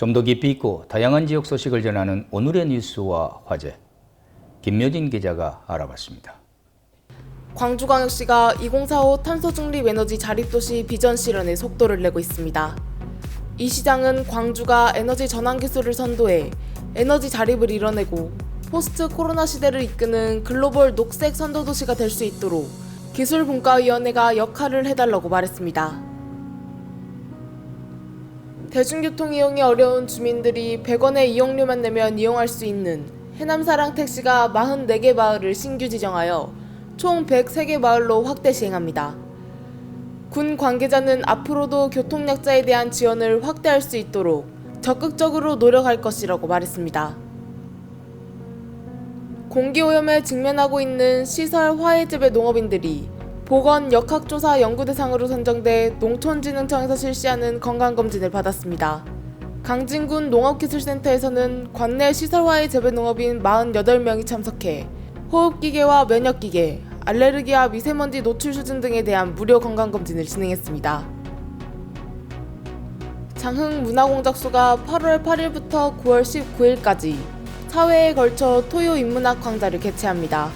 좀 더 깊이 있고 다양한 지역 소식을 전하는 오늘의 뉴스와 화제 김묘진 기자가 알아봤습니다. 광주광역시가 2045 탄소 중립 에너지 자립도시 비전 실현에 속도를 내고 있습니다. 이 시장은 광주가 에너지 전환 기술을 선도해 에너지 자립을 이뤄내고 포스트 코로나 시대를 이끄는 글로벌 녹색 선도 도시가 될 수 있도록 기술분과위원회가 역할을 해달라고 말했습니다. 대중교통 이용이 어려운 주민들이 100원의 이용료만 내면 이용할 수 있는 해남사랑 택시가 44개 마을을 신규 지정하여 총 103개 마을로 확대 시행합니다. 군 관계자는 앞으로도 교통약자에 대한 지원을 확대할 수 있도록 적극적으로 노력할 것이라고 말했습니다. 공기오염에 직면하고 있는 시설 화해재배 농업인들이 보건 역학조사 연구 대상으로 선정돼 농촌진흥청에서 실시하는 건강검진을 받았습니다. 강진군 농업기술센터에서는 관내 시설화의 재배 농업인 48명이 참석해 호흡기계와 면역기계, 알레르기와 미세먼지 노출 수준 등에 대한 무료 건강검진을 진행했습니다. 장흥 문화공작소가 8월 8일부터 9월 19일까지 사회에 걸쳐 토요 인문학 강좌를 개최합니다.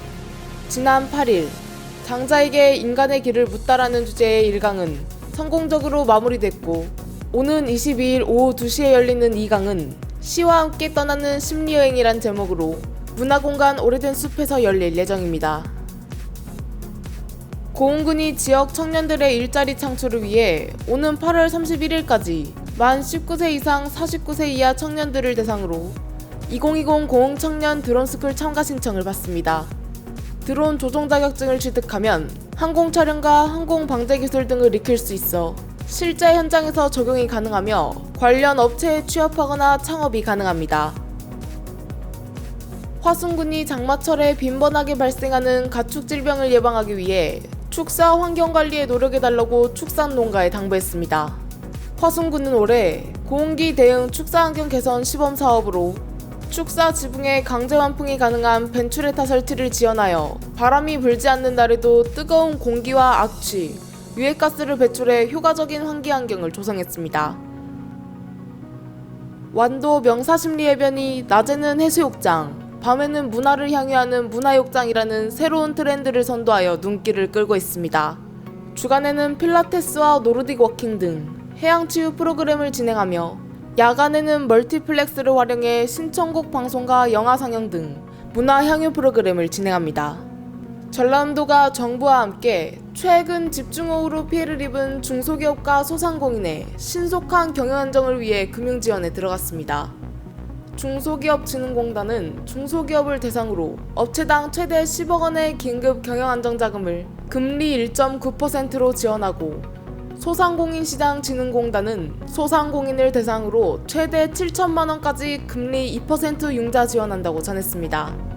지난 8일 장자에게 인간의 길을 묻다라는 주제의 1강은 성공적으로 마무리됐고 오는 22일 오후 2시에 열리는 2강은 시와 함께 떠나는 심리여행이란 제목으로 문화공간 오래된 숲에서 열릴 예정입니다. 고흥군이 지역 청년들의 일자리 창출을 위해 오는 8월 31일까지 만 19세 이상 49세 이하 청년들을 대상으로 2020 고흥 청년 드론스쿨 참가 신청을 받습니다. 드론 조종 자격증을 취득하면 항공 촬영과 항공 방제 기술 등을 익힐 수 있어 실제 현장에서 적용이 가능하며 관련 업체에 취업하거나 창업이 가능합니다. 화순군이 장마철에 빈번하게 발생하는 가축 질병을 예방하기 위해 축사 환경 관리에 노력해달라고 축산 농가에 당부했습니다. 화순군은 올해 고온기 대응 축사 환경 개선 시범 사업으로 축사 지붕에 강제 완풍이 가능한 벤츄레타 설치를 지원하여 바람이 불지 않는 날에도 뜨거운 공기와 악취, 유해가스를 배출해 효과적인 환기 환경을 조성했습니다. 완도 명사심리 해변이 낮에는 해수욕장, 밤에는 문화를 향유하는 문화욕장이라는 새로운 트렌드를 선도하여 눈길을 끌고 있습니다. 주간에는 필라테스와 노르딕 워킹 등 해양 치유 프로그램을 진행하며 야간에는 멀티플렉스를 활용해 신청곡 방송과 영화 상영 등 문화 향유 프로그램을 진행합니다. 전남도가 정부와 함께 최근 집중호우로 피해를 입은 중소기업과 소상공인의 신속한 경영 안정을 위해 금융 지원에 들어갔습니다. 중소기업진흥공단은 중소기업을 대상으로 업체당 최대 10억 원의 긴급 경영 안정 자금을 금리 1.9%로 지원하고 소상공인 시장 진흥공단은 소상공인을 대상으로 최대 7천만 원까지 금리 2% 융자 지원한다고 전했습니다.